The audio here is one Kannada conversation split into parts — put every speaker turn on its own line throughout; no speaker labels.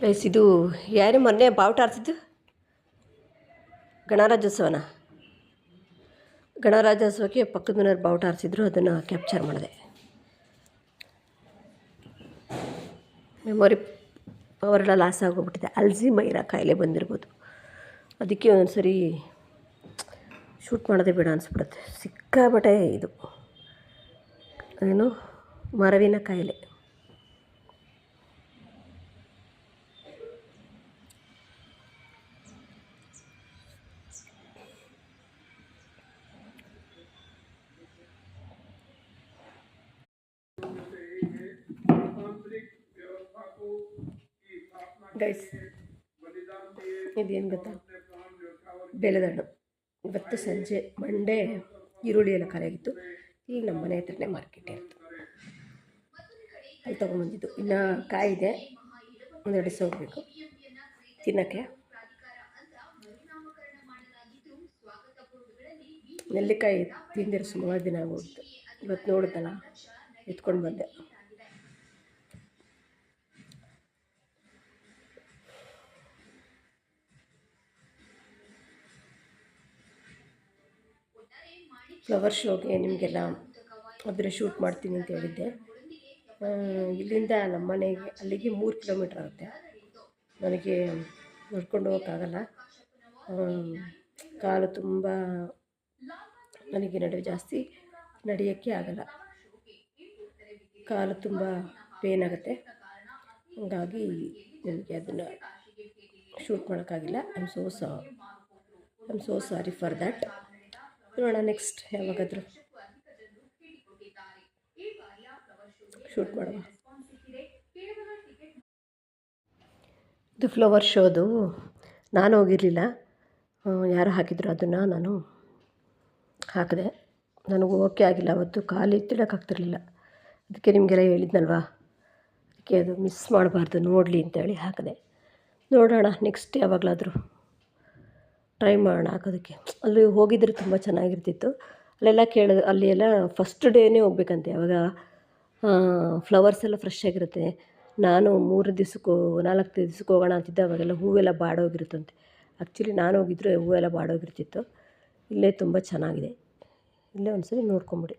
ಗೈಸ್ ಇದು ಯಾರು ಮೊನ್ನೆ ಬಾವುಟ ಆಡ್ತಿದ್ದು? ಗಣರಾಜ್ಯೋತ್ಸವನ? ಗಣರಾಜ್ಯೋತ್ಸವಕ್ಕೆ ಪಕ್ಕದ ಮನೆಯವ್ರು ಬಾವುಟ ಆರಿಸಿದ್ರು ಅದನ್ನು ಕ್ಯಾಪ್ಚರ್ ಮಾಡಿದೆ. Memory ಪವರೆಲ್ಲ loss ಆಗೋಗ್ಬಿಟ್ಟಿದೆ. ಅಲ್ಝಿಮೈರ ಕಾಯಿಲೆ ಬಂದಿರ್ಬೋದು. ಅದಕ್ಕೆ ಒಂದೊಂದು ಸರಿ ಶೂಟ್ ಮಾಡೋದೇ ಬೇಡ ಅನಿಸ್ಬಿಡುತ್ತೆ. ಸಿಕ್ಕಾಬಟ್ಟೆ ಇದು. ಏನು? ಮರವಿನ ಕಾಯಿಲೆ. ಗೈಸ್ ಇದೇನು ಗೊತ್ತಾ? ಬೆಳೆದಣ್ಣು ಇವತ್ತು ಸಂಜೆ ಮಂಡೇ ಈರುಳ್ಳಿ ಎಲ್ಲ ಖಾಲಿಯಾಗಿತ್ತು ಈಗ ನಮ್ಮ ಮನೆ ಹತ್ರನೇ ಮಾರ್ಕೆಟ್ ಇತ್ತು ಅಲ್ಲಿ ತೊಗೊಂಬಂದಿದ್ದು. ಇನ್ನು ಕಾಯಿದೆ ಒಂದೆರಡು ಹೋಗಬೇಕು. ತಿನ್ನೋಕ್ಕೆ. ನೆಲ್ಲಿಕಾಯಿ ತಿಂದಿರೋ ಸುಮಾರು ದಿನ ಆಗೋಗ್ತು ಇವತ್ತು ನೋಡಿದ್ದಲ್ಲ ಎತ್ಕೊಂಡು ಬಂದೆ. ಫ್ಲವರ್ ಶೋಗೆ ನಿಮಗೆಲ್ಲ ಅದರ ಶೂಟ್ ಮಾಡ್ತೀನಿ ಅಂತ ಹೇಳಿದ್ದೆ. ಇಲ್ಲಿಂದ ನಮ್ಮ ಮನೆಗೆ, ಅಲ್ಲಿಗೆ ಮೂರು ಕಿಲೋಮೀಟ್ರ್ ಆಗುತ್ತೆ. ನನಗೆ ನಡ್ಕೊಂಡು ಹೋಗೋಕ್ಕಾಗಲ್ಲ. ಕಾಲು ತುಂಬ ನನಗೆ ನಡುವೆ ಜಾಸ್ತಿ ನಡೆಯೋಕ್ಕೆ ಆಗಲ್ಲ. ಕಾಲು ತುಂಬ ಪೇನ್ ಆಗುತ್ತೆ. ಹಾಗಾಗಿ ನನಗೆ ಅದನ್ನು ಶೂಟ್ ಮಾಡೋಕ್ಕಾಗಿಲ್ಲ. I am so saw I am so sorry for that ನೋಡೋಣ ನೆಕ್ಸ್ಟ್ ಯಾವಾಗಾದರೂ. ಶೂಟ್ ಮಾಡುವ ಇದು ಫ್ಲವರ್ ಶೋದು ನಾನು ಹೋಗಿರಲಿಲ್ಲ. ಯಾರು ಹಾಕಿದ್ರು ಅದನ್ನು ನಾನು ಹಾಕಿದೆ. ನನಗೆ ಓಕೆ ಆಗಿಲ್ಲ ಅವತ್ತು. ಖಾಲಿ ಎತ್ತಿಡೋಕ್ಕಾಗ್ತಿರ್ಲಿಲ್ಲ ಅದಕ್ಕೆ ನಿಮಗೆಲ್ಲ ಹೇಳಿದ್ನಲ್ವಾ? ಅದಕ್ಕೆ ಅದು ಮಿಸ್ ಮಾಡಬಾರ್ದು. ನೋಡಲಿ ಅಂತೇಳಿ ಹಾಕಿದೆ. ನೋಡೋಣ ನೆಕ್ಸ್ಟ್ ಯಾವಾಗಲಾದರೂ. ಟ್ರೈ ಮಾಡೋಣ ಹಾಕೋದಕ್ಕೆ. ಅಲ್ಲಿ ಹೋಗಿದ್ರೆ ತುಂಬ ಚೆನ್ನಾಗಿರ್ತಿತ್ತು. ಅಲ್ಲೆಲ್ಲ ಕೇಳಿದ ಅಲ್ಲಿ ಎಲ್ಲ ಫಸ್ಟ್ ಡೇನೇ ಹೋಗ್ಬೇಕಂತೆ. ಅವಾಗ ಫ್ಲವರ್ಸ್ ಎಲ್ಲ ಫ್ರೆಶ್ ಆಗಿರುತ್ತೆ. ನಾನು ಮೂರು ದಿವ್ಸಕ್ಕೂ, ನಾಲ್ಕು ದಿವ್ಸಕ್ಕೆ ಹೋಗೋಣ ಅಂತಿದ್ದೆ. ಅವಾಗೆಲ್ಲ ಹೂವೆಲ್ಲ ಬಾಡೋಗಿರುತ್ತಂತೆ. ಆ್ಯಕ್ಚುಲಿ ನಾನು ಹೋಗಿದ್ರೆ ಹೂವೆಲ್ಲ ಬಾಡೋಗಿರ್ತಿತ್ತು. ಇಲ್ಲೇ ತುಂಬ ಚೆನ್ನಾಗಿದೆ. ಇಲ್ಲೇ ಒಂದು ಸರಿ ನೋಡ್ಕೊಂಬಿಡಿ.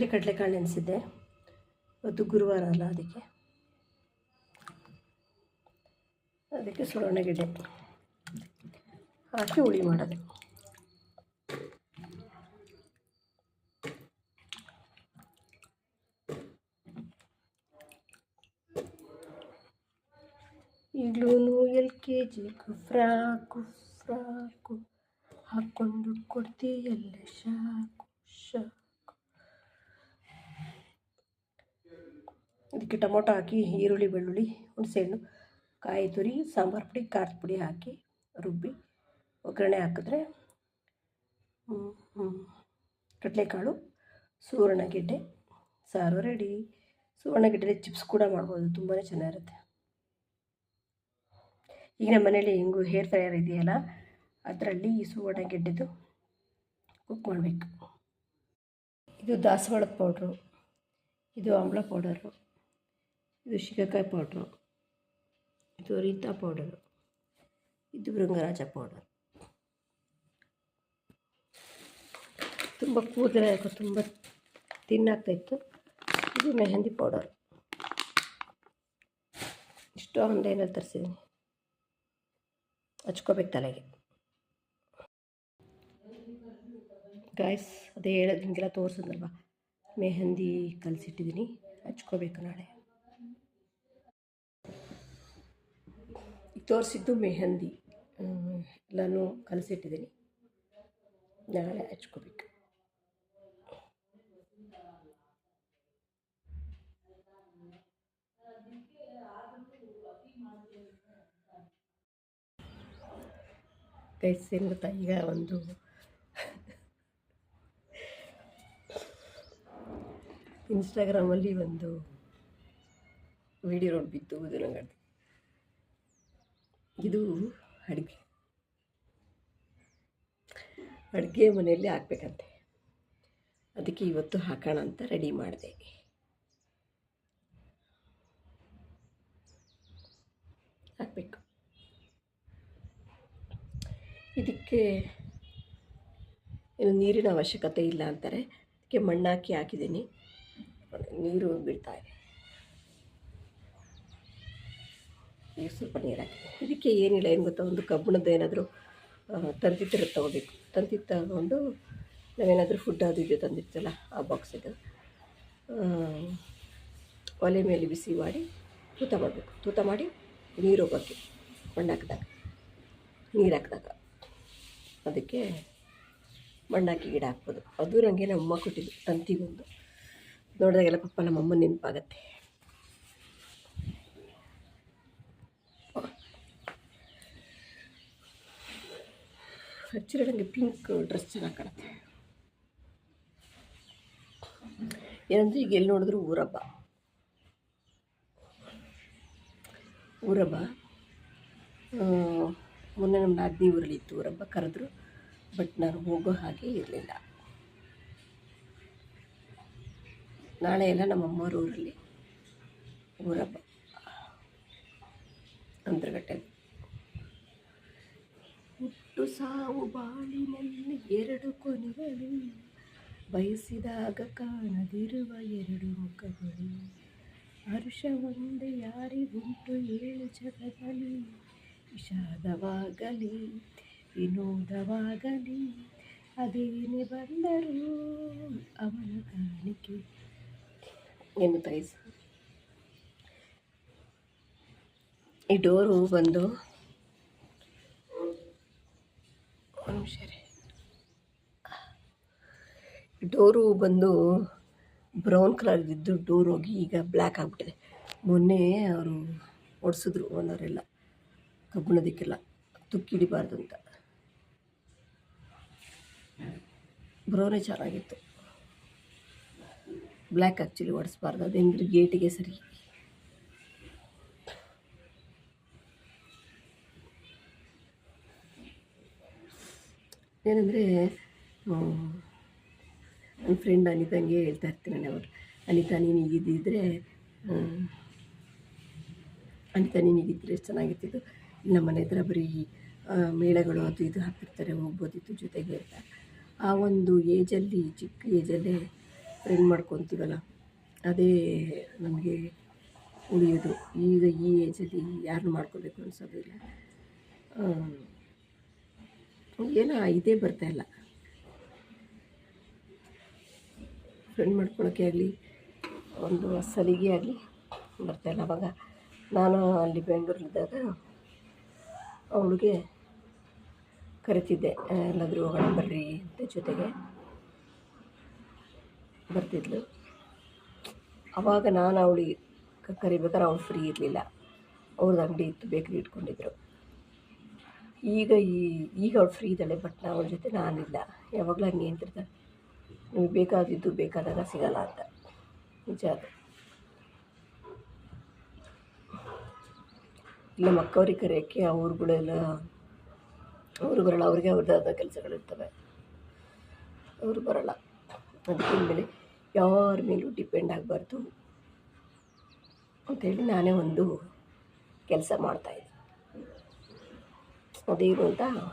ರಾತ್ರಿ ಕಡಲೆಕಾಳು ನೆನೆಸಿದ್ದೆ. ಇವತ್ತು ಗುರುವಾರ ಅಲ್ಲ ಅದಕ್ಕೆ. ಅದಕ್ಕೆ ಸುವರ್ಣಗೆಡ್ಡೆ ಹಾಕಿ ಹುಳಿ ಮಾಡೋದು. ಈಗಲೂ L K G frock frock ಹಾಕ್ಕೊಂಡು ಕೊಡ್ತೀಯಲ್ಲ ಶಾಕು ಶಾಕು. ಇದಕ್ಕೆ ಟೊಮೊಟೊ ಹಾಕಿ, ಈರುಳ್ಳಿ, ಬೆಳ್ಳುಳ್ಳಿ ಹುಣಸೆಹಣ್ಣು ಕಾಯಿ ತುರಿ, ಸಾಂಬಾರು ಪುಡಿ, ಖಾರದ ಪುಡಿ ಹಾಕಿ ರುಬ್ಬಿ, ಒಗ್ಗರಣೆ ಹಾಕಿದ್ರೆ ಕಡಲೆಕಾಳು ಸುವರ್ಣಗೆಡ್ಡೆ ಸಾರು ರೆಡಿ. ಸುವರ್ಣಗೆಡ್ಡೆ ಚಿಪ್ಸ್ ಕೂಡ ಮಾಡ್ಬೋದು ತುಂಬಾ ಚೆನ್ನಾಗಿರುತ್ತೆ. ಈಗ ನಮ್ಮ ಮನೇಲಿ ಹೆಂಗೂ ಹೇರ್ ಫ್ರೈಯರ್ ಇದೆಯಲ್ಲ, ಅದರಲ್ಲಿ ಈ ಸುವರ್ಣಗೆಡ್ಡೆದು ಕುಕ್ ಮಾಡಬೇಕು. ಇದು ದಾಸವಾಳದ ಪೌಡ್ರು, ಇದು ಆಮ್ಲ ಪೌಡರು. ಇದು ಶಿಕಾಕಾಯಿ ಪೌಡ್ರು ಇದು ರೀತಾ ಪೌಡರು ಇದು ಭೃಂಗರಾಜ ಪೌಡರ್ ತುಂಬ ಕೂದಲ ತುಂಬ ತಿನ್ನಾಗ್ತಾಯಿತ್ತು ಇದು ಮೆಹಂದಿ ಪೌಡರ್ ಇಷ್ಟು ಆನ್ಲೈನಲ್ಲಿ ತರಿಸಿದ್ದೀನಿ ಹಚ್ಕೋಬೇಕು ತಲೆಗೆ. ಗಾಯ್ಸ್ ಅದೇ ಹೇಳೋದು ನಿಮಗೆಲ್ಲ ತೋರಿಸಿದ್ನಲ್ವ ಮೆಹಂದಿ ಕಲಸಿಟ್ಟಿದ್ದೀನಿ ಹಚ್ಕೋಬೇಕು ನಾಳೆ. ತೋರಿಸಿದ್ದು ಮೆಹಂದಿ. ಎಲ್ಲನೂ ಕಲಸಿಟ್ಟಿದ್ದೀನಿ ನಾಳೆ ಹಚ್ಕೋಬೇಕು. ಏನು ಗೊತ್ತಾ ಈಗ ಒಂದು ಇನ್ಸ್ಟಾಗ್ರಾಮಲ್ಲಿ ಒಂದು ವಿಡಿಯೋ ನೋಡಿಬಿದ್ದು ನಂಗೆ ಇದು ಅಡುಗೆ. ಅಡುಗೆ ಮನೆಯಲ್ಲಿ ಹಾಕ್ಬೇಕಂತೆ. ಅದಕ್ಕೆ ಇವತ್ತು ಹಾಕೋಣ ಅಂತ ರೆಡಿ ಮಾಡಿದೆ. ಹಾಕಬೇಕು. ಇದಕ್ಕೆ ಏನು ನೀರಿನ ಅವಶ್ಯಕತೆ ಇಲ್ಲ ಅಂತಾರೆ. ಅದಕ್ಕೆ ಮಣ್ಣಾಕಿ ಹಾಕಿದ್ದೀನಿ. ನೀರು ಇದೆ. ಈಗ ಸ್ವಲ್ಪ ನೀರು ಹಾಕಿ ಇದಕ್ಕೆ ಏನಿಲ್ಲ ಏನು ಗೊತ್ತಾ? ಒಂದು ಕಬ್ಬಿಣದ ಏನಾದರೂ ತಂತಿ ತೊಗೋಬೇಕು. ತಂತಿ ತಗೊಂಡು ನಾವೇನಾದರೂ ಫುಡ್ ಅದು ಇದು ತಂದಿರ್ತಲ್ಲ ಆ ಬಾಕ್ಸ್ ಇದು ಆ, ಒಲೆ ಮೇಲೆ ಬಿಸಿ ಮಾಡಿ ತೂತ ಮಾಡಬೇಕು. ತೂತ ಮಾಡಿ ನೀರು ಹೋಗೋಕ್ಕೆ ಮಣ್ಣು ಹಾಕಿದಾಗ ನೀರು ಹಾಕಿದಾಗ ಅದಕ್ಕೆ ಮಣ್ಣಾಕಿ ಗಿಡ ಹಾಕ್ಬೋದು. ಅದು ನನಗೆ ನಮ್ಮಮ್ಮ ಕೊಟ್ಟಿದ್ದು ತಂತಿಗೊಂದು. ನೋಡಿದಾಗೆಲ್ಲ ಪಪ್ಪ ನಮ್ಮಮ್ಮ ನೆನಪಾಗತ್ತೆ. ಆ್ಯಕ್ಚುಲಿ ನನಗೆ ಪಿಂಕ್ ಡ್ರೆಸ್ ಚೆನ್ನಾಗಿ ಕಾಣುತ್ತೆ. ಏನಂದ್ರೆ ಈಗ ಎಲ್ಲಿ ನೋಡಿದ್ರು ಊರಬ್ಬ. ಊರಬ್ಬ ಮೊನ್ನೆ ನಮ್ಮ ನಾದಿನಿ ಊರಲ್ಲಿ ಇತ್ತು ಊರಬ್ಬ, ಕರೆದ್ರು ಬಟ್ ನಾನು ಹೋಗೋ ಹಾಗೆ ಇರಲಿಲ್ಲ. ನಾಳೆ ಎಲ್ಲ ನಮ್ಮ ಅಮ್ಮವ್ರ ಊರಲ್ಲಿ ಊರಬ್ಬ. ಅಂತರಗಟ್ಟೆ ಹುಟ್ಟು ಸಾವು ಬಾಳಿನಲ್ಲಿ ಎರಡು ಕೊನೆಗಳು ಬಯಸಿದಾಗ ಕಾಣದಿರುವ ಎರಡು ಮುಖಗಳು ಹರ್ಷ ಒಂದೇ ಯಾರಿಗುಂಟು ಏಳು ಜಗದಲ್ಲಿ ವಿಷಾದವಾಗಲಿ ವಿನೋದವಾಗಲಿ ಅದೇನೇ ಬಂದರೂ ಅವನ ಕಾಣಿಕೆ ಏನು ತೈಸ್ ಈ ಡೋರು ಬಂದು ನಿಮಿಷ ರೀ. ಡೋರು ಬಂದು ಬ್ರೌನ್ ಕಲರ್ ಇದ್ದು ಡೋರ್ ಹೋಗಿ ಈಗ ಬ್ಲ್ಯಾಕ್ ಆಗಿಬಿಟ್ಟಿದೆ. ಮೊನ್ನೆ ಅವರು ಓಡಿಸಿದ್ರು ಓನರೆಲ್ಲ ಕಬ್ಬಿಣದಕ್ಕೆಲ್ಲ ತುಕ್ಕಿಡಿಬಾರ್ದು ಅಂತ. ಬ್ರೌನೇ ಚೆನ್ನಾಗಿತ್ತು. ಬ್ಲ್ಯಾಕ್ ಆ್ಯಕ್ಚುಲಿ ಓಡಿಸ್ಬಾರ್ದು ಅದು ಗೇಟಿಗೆ ಸರಿ. ಏನಂದರೆ ನನ್ನ ಫ್ರೆಂಡ್ ಅನಿತಂಗೆ ಹೇಳ್ತಾ ಇರ್ತೀನಿ ನಾನು. ಅವ್ರು ಅನಿತಾ ನೀನು ಹೀಗಿದ್ದಿದ್ರೆ ಅನಿತಾ ನೀನು ಈಗಿದ್ದರೆ ಎಷ್ಟು ಚೆನ್ನಾಗಿರ್ತಿತ್ತು ಇಲ್ಲಿ ನಮ್ಮ ಮನೆ ಹತ್ರ ಬರೀ ಮೇಳಗಳು ಅದು ಇದು ಹಾಕಿರ್ತಾರೆ ಹೋಗ್ಬೋದಿತ್ತು ಜೊತೆಗೆ ಅಂತ. ಆ ಒಂದು ಏಜಲ್ಲಿ ಚಿಕ್ಕ ಏಜಲ್ಲೇ ಫ್ರೆಂಡ್ ಮಾಡ್ಕೊತೀವಲ್ಲ, ಅದೇ ನಮಗೆ ಉಳಿಯೋದು. ಈಗ ಈ ಏಜಲ್ಲಿ ಯಾರನ್ನು ಮಾಡ್ಕೋಬೇಕು ಅನಿಸೋದಿಲ್ಲ. ಏನೋ ಇದೇ ಬರ್ತಾ ಇಲ್ಲ. ಫ್ರೆಂಡ್ ಮಾಡ್ಕೊಳಕ್ಕೆ ಆಗಲಿ, ಒಂದು ಸಲಿಗೆ ಆಗಲಿ ಬರ್ತಾ ಇಲ್ಲ ಅವಾಗ. ನಾನು ಅಲ್ಲಿ ಬೆಂಗಳೂರಿದ್ದಾಗ ಅವಳಿಗೆ ಕರಿತಿದ್ದೆ, ಎಲ್ಲಾದರೂ ಹೋಗೋಣ, ಬರ್ರಿ ಅಂತ ಜೊತೆಗೆ ಬರ್ತಿದ್ಲು. ಆವಾಗ ನಾನು ಅವಳಿಗೆ ಕರಿಬೇಕಾದ್ರೆ ಅವಳು ಫ್ರೀ ಇರಲಿಲ್ಲ. ಅವ್ರದ್ದು ಅಂಗಡಿ ಇತ್ತು ಬೇಕ್ರಿ ಇಟ್ಕೊಂಡಿದ್ರು. ಈಗ ಈ, ಈಗ ಅವಳು ಫ್ರೀ ಇದ್ದಾಳೆ ಬಟ್ ನಾ ಅವಳ ಜೊತೆ ನಾನಿಲ್ಲ. ಯಾವಾಗಲೂ ಹಂಗೆ ಅಂತಿರ್ತಾಳೆ ನಿಮಗೆ ಬೇಕಾದಿದ್ದು ಬೇಕಾದಾಗ ಸಿಗಲ್ಲ ಅಂತ. ನಿಜ ಅದು. ಇಲ್ಲ ಅಕ್ಕವ್ರಿಗೆ ಕರೆಯೋಕ್ಕೆ ಅವ್ರುಗಳೆಲ್ಲ ಅವರು ಬರಲ್ಲ ಅವ್ರಿಗೆ ಅವ್ರದ್ದಾದ ಕೆಲಸಗಳಿರ್ತವೆ. ಅವರು ಬರೋಲ್ಲ. ಅದಕ್ಕೆ ಮೇಲೆ ಯಾರ ಮೇಲೂ ಡಿಪೆಂಡ್ ಆಗಬಾರ್ದು ಅಂಥೇಳಿ ನಾನೇ ಒಂದು ಕೆಲಸ ಮಾಡ್ತಾಯಿದ್ದೆ 我的有点大了